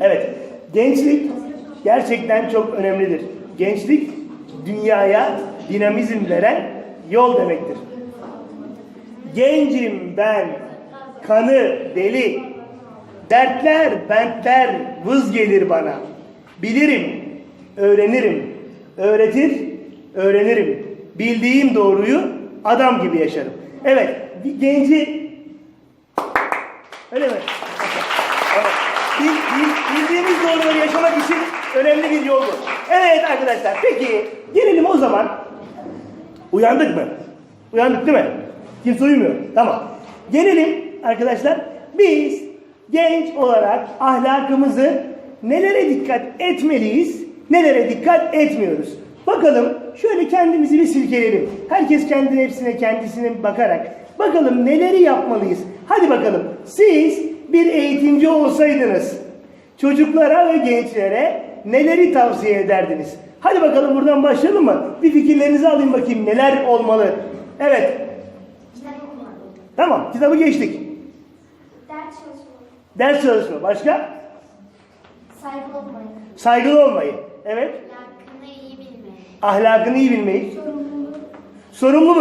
Evet, gençlik gerçekten çok önemlidir. Gençlik dünyaya dinamizm veren yol demektir. Gencim ben, kanı deli, dertler, bentler vız gelir bana. Bilirim, öğrenirim, öğretir, öğrenirim. Bildiğim doğruyu adam gibi yaşarım. Evet, bir genci Öyle mi? Evet. Bil, bil- bildiğimiz doğruları yaşamak için önemli bir yol bu. Evet arkadaşlar peki gelelim o zaman. Uyandık mı? Uyandık değil mi? Kimse uyumuyor. Tamam. Gelelim arkadaşlar. Biz genç olarak ahlakımızı nelere dikkat etmeliyiz, nelere dikkat etmiyoruz. Bakalım şöyle kendimizi bir silkeleyelim. Herkes kendine hepsine kendisine bakarak bakalım neleri yapmalıyız. Hadi bakalım siz bir olsaydınız çocuklara ve gençlere neleri tavsiye ederdiniz? Hadi bakalım buradan başlayalım mı? Bir fikirlerinizi alayım bakayım neler olmalı. Evet Kitap okumak. tamam kitabı geçtik. Ders çalışmak. Ders çalışma başka? Saygılı olmak. Saygılı olmayı. Evet. Hakkını iyi bilmek. Ahlakını iyi bilmeyi. Sorumluluk. Sorumluluk.